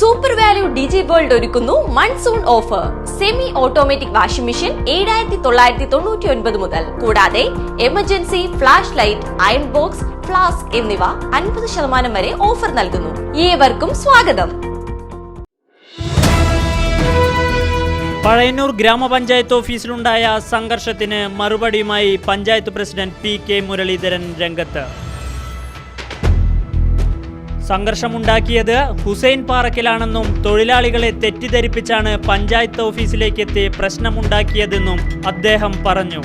Super value digi world ഒരുക്കുന്നു. Monsoon offer semi automatic washing machine ഏഴായിരത്തി തൊള്ളായിരത്തി തൊണ്ണൂറ്റി ഒൻപത് മുതൽ. കൂടാതെ emergency flash light iron box flask എന്നിവ അൻപത് ശതമാനം വരെ ഓഫർ നൽകുന്നു. ഏവർക്കും സ്വാഗതം. പഴയന്നൂർ ഗ്രാമപഞ്ചായത്ത് ഓഫീസിലുണ്ടായ സംഘർഷത്തിന് മറുപടിയുമായി panchayat president P K Muraleedharan രംഗത്ത്. സംഘർഷമുണ്ടാക്കിയത് ഹുസൈൻ പാറക്കിലാണെന്നും തൊഴിലാളികളെ തെറ്റിദ്ധരിപ്പിച്ചാണ് പഞ്ചായത്ത് ഓഫീസിലേക്കെത്തി പ്രശ്നമുണ്ടാക്കിയതെന്നും അദ്ദേഹം പറഞ്ഞു.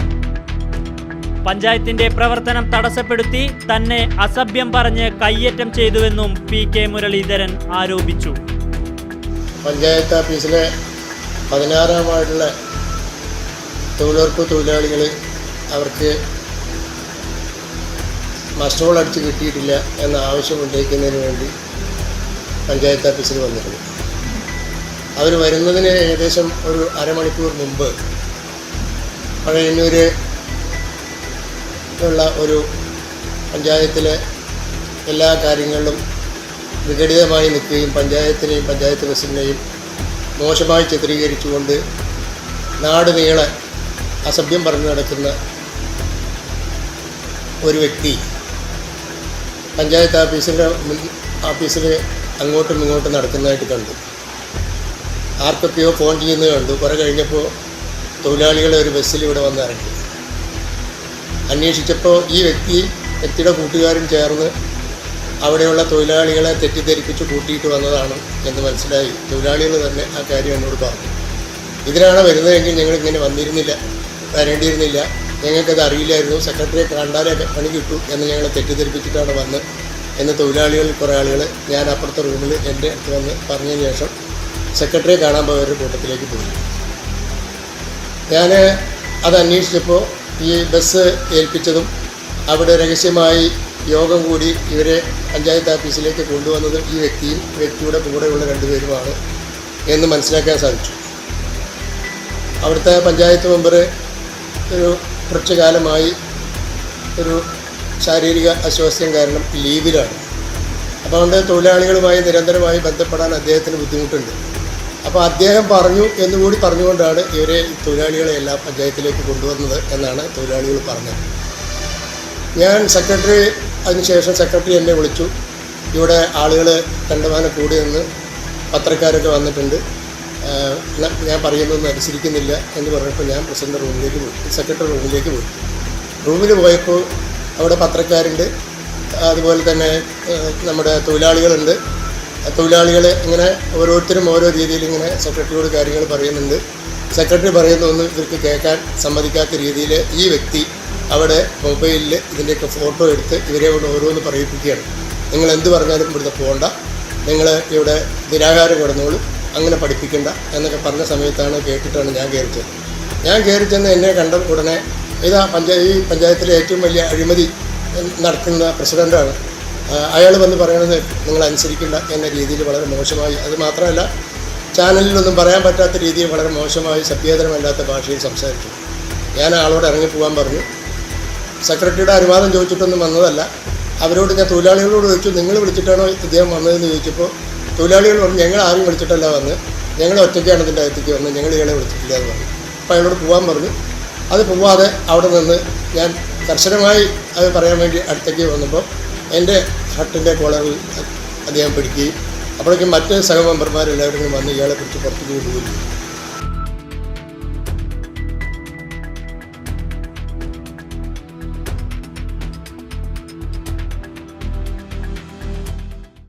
പഞ്ചായത്തിന്റെ പ്രവർത്തനം തടസ്സപ്പെടുത്തി തന്നെ അസഭ്യം പറഞ്ഞ് കയ്യേറ്റം ചെയ്തുവെന്നും പി കെ മുരളീധരൻ ആരോപിച്ചു. പഞ്ചായത്ത് ഓഫീസിലെ പതിനാറാമായിട്ടുള്ള തൊഴിലുറപ്പ് തൊഴിലാളികൾ അവർക്ക് മസ്റ്റോൾ അടിച്ച് കിട്ടിയിട്ടില്ല എന്ന ആവശ്യം ഉന്നയിക്കുന്നതിന് വേണ്ടി പഞ്ചായത്ത് ഓഫീസിൽ വന്നിരുന്നു. അവർ വരുന്നതിന് ഏകദേശം ഒരു അരമണിക്കൂർ മുമ്പ് പഴയന്നൂര് ഉള്ള ഒരു പഞ്ചായത്തിലെ എല്ലാ കാര്യങ്ങളിലും വിഘടിതമായി നിൽക്കുകയും പഞ്ചായത്തിനെയും പഞ്ചായത്ത് പ്രസിഡന്റിനെയും മോശമായി ചിത്രീകരിച്ചുകൊണ്ട് നാട് നീളെ അസഭ്യം പറഞ്ഞു നടക്കുന്ന ഒരു വ്യക്തി പഞ്ചായത്ത് ഓഫീസിന്റെ ഓഫീസിൽ അങ്ങോട്ടും ഇങ്ങോട്ടും നടക്കുന്നതായിട്ട് കണ്ടു. ആർക്കൊക്കെയോ ഫോൺ ചെയ്യുന്നത് കണ്ടു. കുറെ കഴിഞ്ഞപ്പോൾ തൊഴിലാളികളെ ഒരു ബസ്സിൽ ഇവിടെ വന്ന് ഇറങ്ങി. അന്വേഷിച്ചപ്പോൾ ഈ വ്യക്തി വ്യക്തിയുടെ കൂട്ടുകാരും ചേർന്ന് അവിടെയുള്ള തൊഴിലാളികളെ തെറ്റിദ്ധരിപ്പിച്ച് കൂട്ടിയിട്ട് വന്നതാണ് എന്ന് മനസ്സിലായി. തൊഴിലാളികൾ തന്നെ ആ കാര്യം എന്നോട് പറഞ്ഞു. ഇതിനാണ് വരുന്നതെങ്കിൽ ഞങ്ങൾ ഇങ്ങനെ വന്നിരുന്നില്ല വരേണ്ടിയിരുന്നില്ല. ഞങ്ങൾക്കത് അറിയില്ലായിരുന്നു. സെക്രട്ടറിയെ കണ്ടാലേ പണി കിട്ടൂ എന്ന് ഞങ്ങളെ തെറ്റിദ്ധരിപ്പിച്ചിട്ടാണ് വന്ന്. എന്ന് തൊഴിലാളികൾ കുറേ ആളുകൾ ഞാൻ അപ്പുറത്തെ റൂമിൽ എന്റെ അടുത്ത് വന്ന് പറഞ്ഞതിന് ശേഷം സെക്രട്ടറിയെ കാണാൻ പോയവരുടെ കൂട്ടത്തിലേക്ക് പോയി. ഞാൻ അത് അന്വേഷിച്ചപ്പോൾ ഈ ബസ് ഏൽപ്പിച്ചതും അവിടെ രഹസ്യമായി യോഗം കൂടി ഇവരെ പഞ്ചായത്ത് ഓഫീസിലേക്ക് കൊണ്ടുവന്നത് ഈ വ്യക്തിയും വ്യക്തിയുടെ കൂടെയുള്ള രണ്ടുപേരുമാണ് എന്ന് മനസ്സിലാക്കാൻ സാധിച്ചു. അവിടുത്തെ പഞ്ചായത്ത് മെമ്പർ ഒരു കുറച്ചു കാലമായി ഒരു ശാരീരിക അസ്വാസ്ഥ്യം കാരണം ലീവിലാണ്. അപ്പോൾ അതുകൊണ്ട് തൊഴിലാളികളുമായി നിരന്തരമായി ബന്ധപ്പെടാൻ അദ്ദേഹത്തിന് ബുദ്ധിമുട്ടുണ്ട്. അപ്പോൾ അദ്ദേഹം പറഞ്ഞു എന്നുകൂടി പറഞ്ഞുകൊണ്ടാണ് ഇവരെ തൊഴിലാളികളെ എല്ലാം പഞ്ചായത്തിലേക്ക് കൊണ്ടുവന്നത് എന്നാണ് തൊഴിലാളികൾ പറഞ്ഞത്. ഞാൻ സെക്രട്ടറി അതിനുശേഷം സെക്രട്ടറി എന്നെ വിളിച്ചു. ഇവിടെ ആളുകൾ കണ്ടുമാനം കൂടി നിന്ന് പത്രക്കാരൊക്കെ വന്നിട്ടുണ്ട്. ഞാൻ പറയുന്നൊന്നും അനുസരിക്കുന്നില്ല എന്ന് പറഞ്ഞപ്പോൾ ഞാൻ പ്രസിഡന്റ് റൂമിലേക്ക് പോയി സെക്രട്ടറി റൂമിലേക്ക് പോയി. റൂമിൽ പോയപ്പോൾ അവിടെ പത്രക്കാരുണ്ട്. അതുപോലെ തന്നെ നമ്മുടെ തൊഴിലാളികളുണ്ട്. തൊഴിലാളികൾ ഇങ്ങനെ ഓരോരുത്തരും ഓരോ രീതിയിൽ ഇങ്ങനെ സെക്രട്ടറിയോട് കാര്യങ്ങൾ പറയുന്നുണ്ട്. സെക്രട്ടറി പറയുന്നതൊന്നും ഇവർക്ക് കേൾക്കാൻ സമ്മതിക്കാത്ത രീതിയിൽ ഈ വ്യക്തി അവിടെ മൊബൈലിൽ ഇതിന്റെയൊക്കെ ഫോട്ടോ എടുത്ത് ഇവരെ കൊണ്ട് ഓരോന്ന് പറയിപ്പിക്കുകയാണ്. നിങ്ങൾ എന്ത് പറഞ്ഞാലും ഇവിടുന്ന് പോകണ്ട നിങ്ങൾ ഇവിടെ നിരാഹാരം കിടന്നോളൂ. അങ്ങനെ പഠിപ്പിക്കണ്ട എന്നൊക്കെ പറഞ്ഞ സമയത്താണ് കേട്ടിട്ടാണ് ഞാൻ കയറി ചെന്നത് ഞാൻ കയറി ചെന്ന് എന്നെ കണ്ട ഉടനെ ഇതാ പഞ്ചായത്ത് ഈ പഞ്ചായത്തിലെ ഏറ്റവും വലിയ അഴിമതി നടക്കുന്ന പ്രസിഡന്റാണ് അയാൾ വന്ന് പറയണത് നിങ്ങൾ അനുസരിക്കേണ്ട എന്ന രീതിയിൽ വളരെ മോശമായി. അത് മാത്രമല്ല ചാനലിലൊന്നും പറയാൻ പറ്റാത്ത രീതിയിൽ വളരെ മോശമായി സഭ്യേതരമല്ലാത്ത ഭാഷയിൽ സംസാരിച്ചു. ഞാൻ ആളോട് ഇറങ്ങിപ്പോകാൻ പറഞ്ഞു. സെക്രട്ടറിയുടെ അനുവാദം ചോദിച്ചിട്ടൊന്നും വന്നതല്ല. അവരോട് ഞാൻ തൊഴിലാളികളോട് ചോദിച്ചു നിങ്ങൾ വിളിച്ചിട്ടാണോ ഇദ്ദേഹം വന്നതെന്ന് ചോദിച്ചപ്പോൾ തൊഴിലാളികൾ പറഞ്ഞു ഞങ്ങൾ ആരും വിളിച്ചിട്ടല്ല വന്ന്. ഞങ്ങൾ ഒറ്റയ്ക്കാണ് ഇതിന്റെ അകത്തേക്ക് വന്നത് ഞങ്ങൾ ഇയാളെ വിളിച്ചിട്ടില്ല എന്ന് പറഞ്ഞു. അപ്പോൾ അയാളോട് പോകാൻ പറഞ്ഞു. അത് പോവാതെ അവിടെ നിന്ന് ഞാൻ കർശനമായി അത് പറയാൻ വേണ്ടി അടുത്തേക്ക് വന്നപ്പോൾ എന്റെ ഹട്ടിന്റെ കോളറിൽ അദ്ദേഹം പിടിക്കുകയും അപ്പോഴേക്കും മറ്റ് സഹമെമ്പർമാരെല്ലാവരും വന്ന് ഇയാളെ കുറിച്ച് പുറത്തേക്ക് കൊണ്ടുപോയി